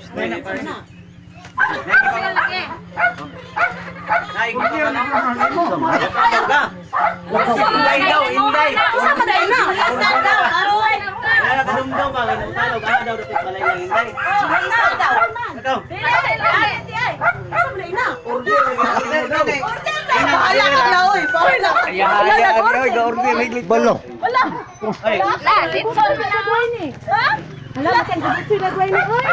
Inday daw, inday. Isa pa dahil na. Kaya nakadumdum ka, kinutalo ka daw dapat balay lang inday. Isa daw. Ikaw. Order, order daw. Bahala ka na, oy. Bahala ka. Wala na, order. Balo. Ay, La, sitsol mo na. Ha? Kaya sabit sila gawin na, mo na.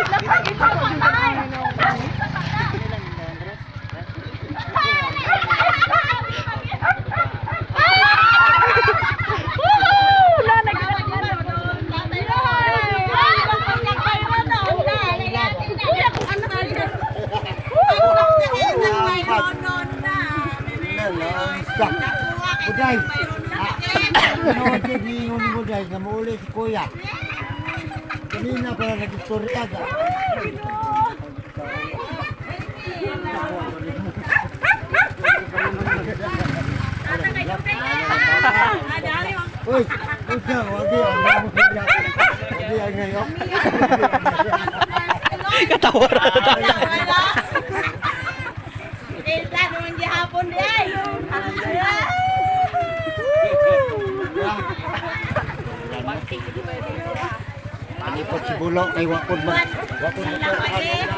Buday. Ano ang sabihin ni Buday na mauli si Kuya? Kanina pa nag-istorya ka. Uy, uy ka, wag yan. Wag yan ngayon. Ano po si Bulo kay Wakod mag... Wakod mag... Ay, dako. Pila